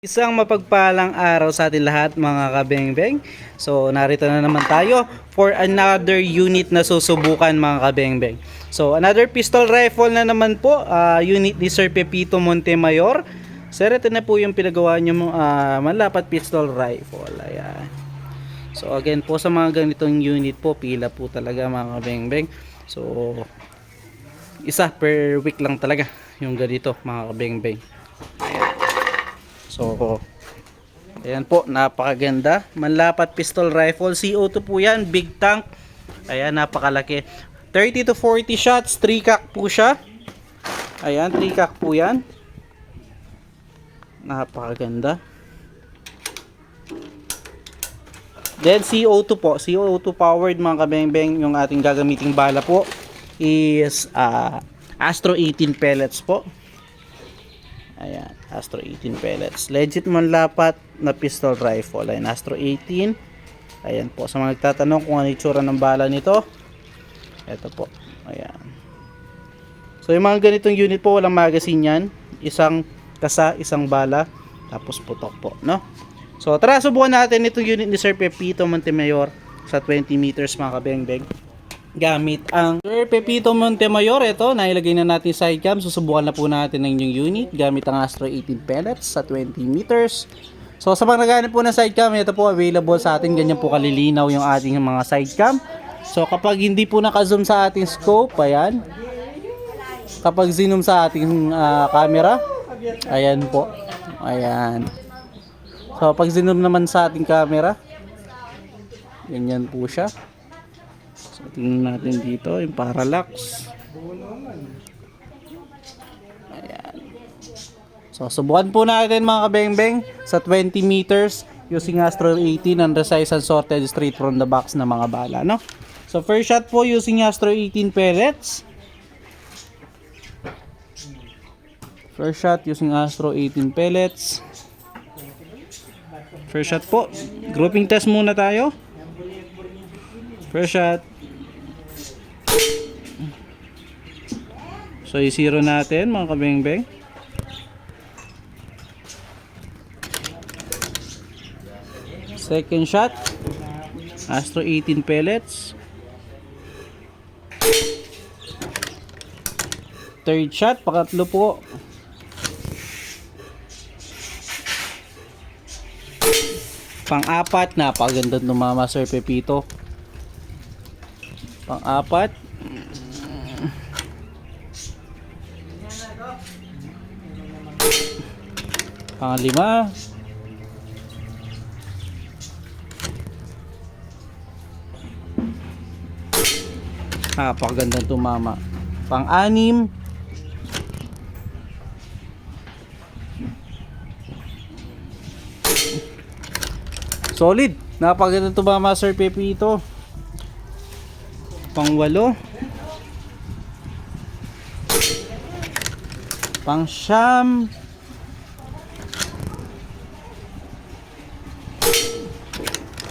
Isang mapagpalang araw sa atin lahat mga kabengbeng. So narito na naman tayo for another unit na susubukan mga kabengbeng. So another pistol rifle na naman po, ah, unit ni Sir Pepito Montemayor. Sir, ito na po yung pinagawa niyo uh, malapat pistol rifle. Ayan. So again po sa mga ganitong unit po, pila po talaga mga kabengbeng. So isa per week lang talaga yung ganito mga kabengbeng. So, ayan po, napakaganda. Manlapat pistol rifle. CO2 po yan, big tank. Ayan, napakalaki. 30 to 40 shots, 3 cock po siya. Ayan, 3 cock po yan. Napakaganda. Then CO2 po, CO2 powered mga kabeng-beng, yung ating gagamiting bala po is ah, Astro 18 pellets po. Ayan, Astro 18 pellets. Legit man lapat na pistol rifle. Ayan, Astro 18. Ayan po, sa mga nagtatanong kung ano itsura ng bala nito. Ito po. Ayan. So yung mga ganitong unit po, walang magazine yan. Isang kasa, isang bala, tapos putok po, no? So tara, subukan natin itong unit ni Sir Pepito Montemayor sa 20 meters mga kabengbeng gamit ang Sir Pepito Montemayor. Ito, nailagay na natin sa sidecam. Susubukan na po natin ng inyong unit gamit ang Astro 18 pellets sa 20 meters. So sa mga naghanap po ng sidecam, ito po available sa atin. Ganyan po kalilinaw yung ating mga sidecam. So kapag hindi po naka-zoom sa ating scope, ayan. Kapag zoom sa ating ah, camera, ayan po. Ayan. So pag zoom naman sa ating camera, ganyan po siya. So, tingnan natin dito, yung parallax. Ayan. So, subukan po natin mga kabengbeng sa 20 meters using Astro 18 and resize and sorted straight from the box na mga bala, no? So, first shot po using Astro 18 pellets. First shot using Astro 18 pellets. First shot po. Grouping test muna tayo. First shot. So, i-zero natin mga kabengbeng. Second shot. Astro 18 pellets. Third shot, pakatlo po. Pang-apat, napakaganda tumama Sir Pepito. Pang-apat. Panglima. Napakagandang tumama. Pang-anim. Solid. Napakagandang tumama Sir Pepito. Pang-walo. Pang-siyam.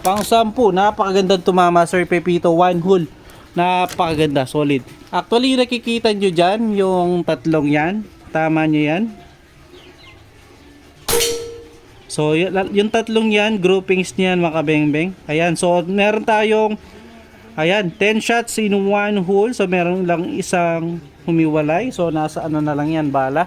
Pang sampu, napakagandang tumama Sir Pepito, one hole. Napakaganda, solid. Actually, yung nakikita nyo dyan, yung tatlong yan, tama nyo yan. So, yung tatlong yan, groupings niyan mga kabengbeng. Ayan, so meron tayong, ayan, 10 shots in one hole. So, meron lang isang humiwalay. So, nasa ano na lang yan, bala.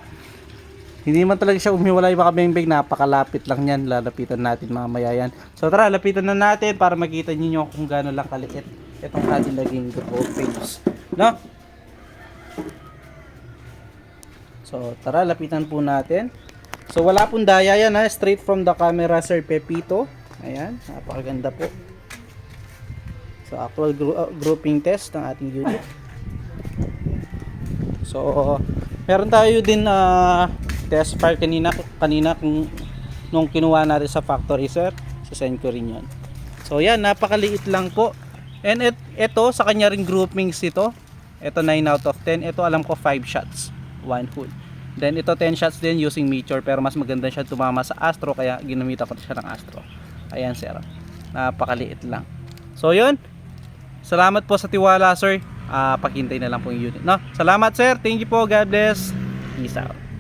Hindi man talaga siya umiwalay mga bengbeng, napakalapit lang yan. Lalapitan natin mamaya yan. So tara, lapitan na natin para makita niyo kung gaano lang kaliit itong ating naging groupings. No? So tara, lapitan po natin. So wala pong daya yan ha, straight from the camera Sir Pepito. Ayan, napakaganda po. So actual gru- uh, grouping test ng ating unit. So meron tayo din uh, test file kanina kanina kung nung kinuha natin sa factory sir. Sasend ko rin 'yon. So yan, napakaliit lang po. And et, ito sa kanya ring groupings ito. Ito 9 out of 10. Ito alam ko 5 shots. One hole. Then ito 10 shots din using Meteor pero mas maganda siya tumama sa Astro kaya ginamitan ko siya ng Astro. Ayan sir. Napakaliit lang. So yun. Salamat po sa tiwala sir. Ah, pakintay na lang po yung unit. No? Salamat sir. Thank you po. God bless. Peace out.